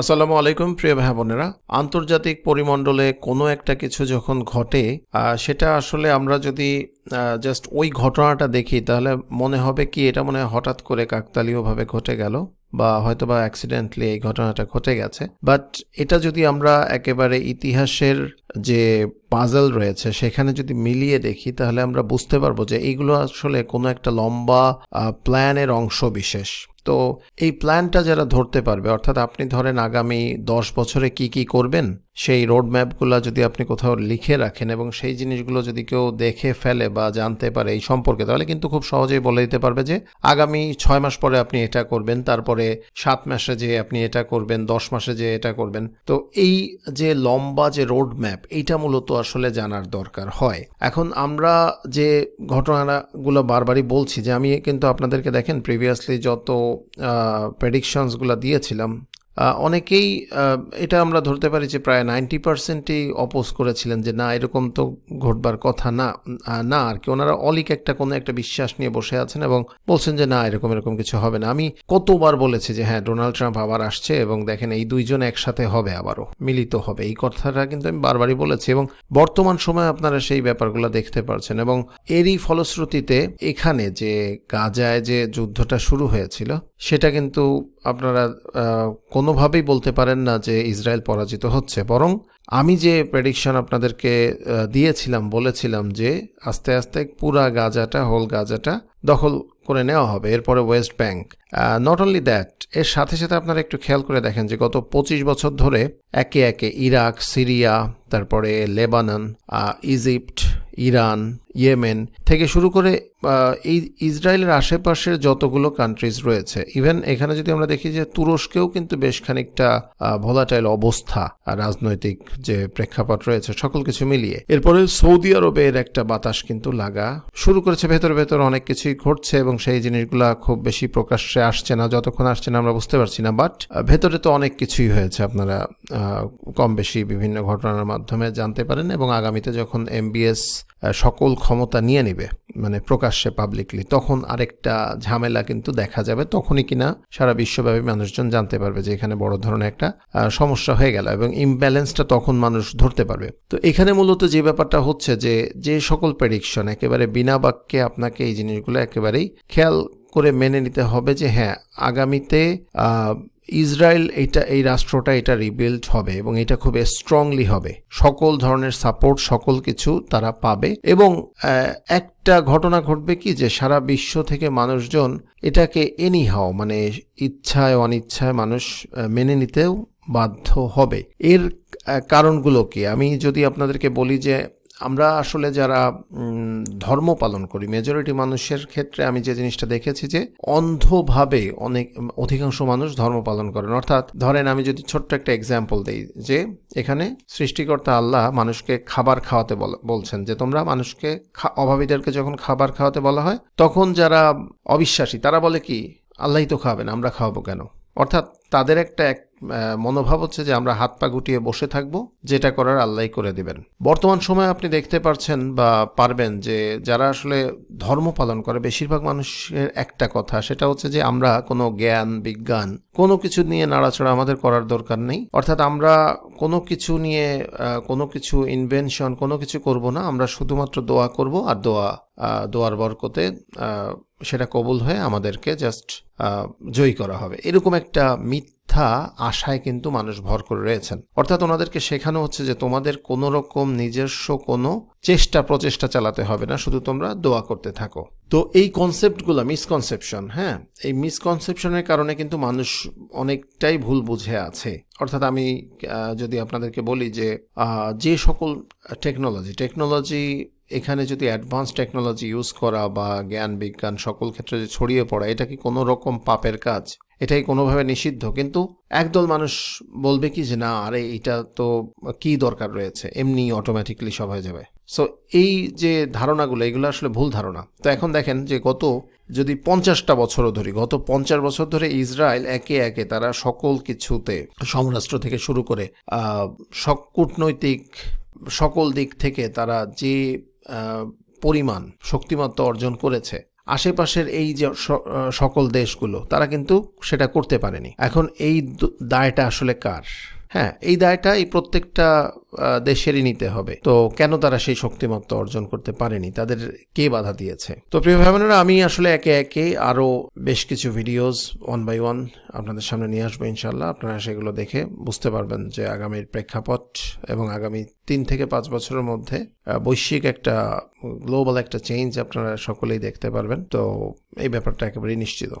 আসসালামু আলাইকুম, প্রিয় ভাই বোনেরা। আন্তর্জাতিক পরিমণ্ডলে কোনো একটা কিছু যখন ঘটে সেটা আসলে আমরা যদি জাস্ট ওই ঘটনাটা দেখি, তাহলে মনে হবে কি এটা মনে হয় হঠাৎ করে কাকতালীয়ভাবে ঘটে গেল, বা হয়তো বা অ্যাক্সিডেন্টলি এই ঘটনাটা ঘটে গেছে। বাট এটা যদি আমরা একেবারে ইতিহাসের যে পাজল রয়েছে, সেখানে যদি মিলিয়ে দেখি, তাহলে আমরা বুঝতে পারব যে এইগুলো আসলে কোনো একটা লম্বা প্ল্যানের অংশ বিশেষ। তো এই প্ল্যানটা যারা ধরতে পারবে, অর্থাৎ আপনি ধরেন আগামী দশ বছরে কি কি করবেন সেই রোড ম্যাপগুলো যদি আপনি কোথাও লিখে রাখেন এবং সেই জিনিসগুলো যদি কেউ দেখে ফেলে বা জানতে পারে এই সম্পর্কে, তাহলে কিন্তু খুব সহজেই বলে দিতে পারবে যে আগামী ছয় মাস পরে আপনি এটা করবেন, তারপরে সাত মাসে যে আপনি এটা করবেন, দশ মাসে যে এটা করবেন। তো এই যে লম্বা যে রোড ম্যাপ এইটা মূলত আসলে জানার দরকার হয়। এখন আমরা যে ঘটনাগুলো বারবারই বলছি, যে আমি কিন্তু আপনাদেরকে দেখেন প্রিভিয়াসলি যত প্রেডিকশনসগুলো দিয়েছিলাম অনেকেই এটা আমরা ধরতে পারি যে প্রায় নাইনটি পার্সেন্টই অপোজ করেছিলেন যে না, এরকম তো ঘটবার কথা না না আর কি। ওনারা অলিক একটা কোনো একটা বিশ্বাস নিয়ে বসে আছেন এবং বলছেন যে না, এরকম এরকম কিছু হবে না। আমি কতবার বলেছি যে হ্যাঁ ডোনাল্ড ট্রাম্প আবার আসছে এবং দেখেন এই দুইজন একসাথে হবে আবারও, মিলিত হবে। এই কথাটা কিন্তু আমি বারবারই বলেছি এবং বর্তমান সময়ে আপনারা সেই ব্যাপারগুলো দেখতে পারছেন এবং এরই ফলশ্রুতিতে এখানে যে গাজায় যে যুদ্ধটা শুরু হয়েছিল, সেটা কিন্তু আপনারা কোনোভাবেই বলতে পারেন না যে ইসরায়েল পরাজিত হচ্ছে। বরং আমি যে প্রেডিকশন আপনাদেরকে দিয়েছিলাম, বলেছিলাম যে আস্তে আস্তে পুরা গাজাটা হোল গাজাটা দখল করে নেওয়া হবে, এরপরে West Bank not only that এর সাথে সাথে আপনারা একটু খেয়াল করে দেখেন যে গত পঁচিশ বছর ধরে একে একে ইরাক, সিরিয়া, তারপরে লেবানন ইজিপ্ট ইরান ইয়েমেন থেকে শুরু করে এই ইসরায়েলের আশেপাশের যতগুলো কান্ট্রিজ রয়েছে ইভেন এখানে যদি আমরা দেখি যে তুরস্কেও কিন্তু বেশ খানিকটা ভোলাটাইল অবস্থা রাজনৈতিক যে প্রেক্ষাপট রয়েছে সকল কিছু মিলিয়ে। এরপরে সৌদি আরবের একটা বাতাস কিন্তু লাগা শুরু করেছে, ভেতর ভেতর অনেক কিছুই ঘটছে এবং সেই জিনিসগুলা খুব বেশি প্রকাশ্যে আসছে না, যতক্ষণ আসছে না আমরা বুঝতে পারছি না বাট ভেতরে তো অনেক কিছুই হয়েছে আপনারা কম বেশি বিভিন্ন ঘটনার মাধ্যমে জানতে পারেন এবং আগামীতে যখন এমবিএস সকল ক্ষমতা নিয়ে নেবে মানে প্রকাশ্যে পাবলিকলি তখন আরেকটা ঝামেলা কিন্তু দেখা যাবে, তখনই কিনা সারা বিশ্বব্যাপী মানুষজন জানতে পারবে যে এখানে বড় ধরনের একটা সমস্যা হয়ে গেল এবং ইমব্যালেন্সটা তখন মানুষ ধরতে পারবে। তো এখানে মূলত যে ব্যাপারটা হচ্ছে যে যে সকল প্রেডিকশন একেবারে বিনা বাক্যে আপনাকে এই জিনিসগুলো একেবারেই খেয়াল করে মেনে নিতে হবে যে হ্যাঁ আগামীতে ইসরায়েল এটা, এই রাষ্ট্রটা এটা রিবিল্ড হবে এবং এটা খুব স্ট্রংলি হবে। সকল ধরনের সাপোর্ট সকল কিছু তারা পাবে এবং একটা ঘটনা ঘটবে কি যে সারা বিশ্ব থেকে মানুষজন এটাকে এনি এনিহাও মানে ইচ্ছায়, অনিচ্ছায় মানুষ মেনে নিতেও বাধ্য হবে। এর কারণগুলো কি? আমি যদি আপনাদেরকে বলি যে আমরা আসলে যারা ধর্ম পালন করি মেজরিটি মানুষের ক্ষেত্রে আমি যে জিনিসটা দেখেছি যে অন্ধভাবে অনেক, অধিকাংশ মানুষ ধর্ম পালন করেন। অর্থাৎ ধরেন আমি যদি ছোট্ট একটা এক্সাম্পল দিই যে এখানে সৃষ্টিকর্তা আল্লাহ মানুষকে খাবার খাওয়াতে বল- বলছেন যে তোমরা মানুষকে অভাবীদেরকে যখন খাবার খাওয়াতে বলা হয়, তখন যারা অবিশ্বাসী তারা বলে কি, আল্লাহই তো খাওয়াবেন আমরা খাওয়াবো কেন? অর্থাৎ তাদের একটা এক মনোভাব হচ্ছে যে আমরা হাত পা গুটিয়ে বসে থাকব, যেটা করার আল্লাহ করে দিবেন। বর্তমান সময়ে আপনি দেখতে পারছেন বা পারবেন যে যারা আসলে ধর্ম পালন করে, বেশিরভাগ মানুষের একটা কথা, সেটা হচ্ছে যে আমরা কোনো জ্ঞান, বিজ্ঞান, কোনো কিছু নিয়ে নাড়াচড়া আমাদের করার দরকার নেই। অর্থাৎ আমরা কোনো কিছু নিয়ে কোনো কিছু ইনভেনশন কোনো কিছু করব না, আমরা শুধুমাত্র দোয়া করব আর দোয়া দোয়ার বরকতে সেটা কবুল হয়ে আমাদেরকে জাস্ট জয়ী করা হবে। এরকম একটা মিথ্যা আশায় কিন্তু মানুষ ভর করে রয়েছেন। অর্থাৎ ওনাদেরকে শেখানো হচ্ছে যে তোমাদের কোনো রকম নিজস্ব কোনো চেষ্টা, প্রচেষ্টা চালাতে হবে না, শুধু তোমরা দোয়া করতে থাকো। তো এই কনসেপ্টগুলো মিসকনসেপশন হ্যাঁ? এই মিসকনসেপশনের কারণে কিন্তু মানুষ অনেকটাই ভুল বুঝে আছে। অর্থাৎ আমি যদি আপনাদেরকে বলি যে যে সকল টেকনোলজি টেকনোলজি এখানে যদি অ্যাডভান্স টেকনোলজি ইউজ করা বা জ্ঞান, বিজ্ঞান সকল ক্ষেত্রে যে ছড়িয়ে পড়া, এটা কি কোনো রকম পাপের কাজ? এটাই কোনোভাবে নিষিদ্ধ। কিন্তু একদল মানুষ বলবে কি যে, না, আরে, এটা তো কি দরকার রয়েছে? এমনি অটোমেটিকলি সব হয়ে যাবে। সো এই যে ধারণাগুলো, এগুলো আসলে ভুল ধারণা। তো এখন দেখেন যে গত, যদি পঞ্চাশটা বছরও ধরি, গত পঞ্চাশ বছর ধরে ইসরায়েল একে একে তারা সকল কিছুতে সমরাষ্ট্র থেকে শুরু করে সব কূটনৈতিক সকল দিক থেকে তারা যে পরিমাণ শক্তিমত্তা অর্জন করেছে। আশেপাশের এই যে সকল দেশগুলো, তারা কিন্তু সেটা করতে পারেনি। এখন এই দায়টা আসলে কার? হ্যাঁ এই দায়টা এই প্রত্যেকটা দেশেরই নিতে হবে। তো কেন তারা সেই শক্তিমত্তা অর্জন করতে পারেনি? তাদের কে বাধা দিয়েছে? তো প্রিয় ভাই বোনেরা, আমি আসলে একে একে আরও বেশ কিছু ভিডিওস ওয়ান বাই ওয়ান আপনাদের সামনে নিয়ে আসব ইনশাল্লাহ আপনারা সেগুলো দেখে বুঝতে পারবেন যে আগামীর প্রেক্ষাপট এবং আগামী তিন থেকে পাঁচ বছরের মধ্যে বৈশ্বিক একটা গ্লোবাল একটা চেঞ্জ আপনারা সকলেই দেখতে পারবেন। তো এই ব্যাপারটা একেবারেই নিশ্চিত।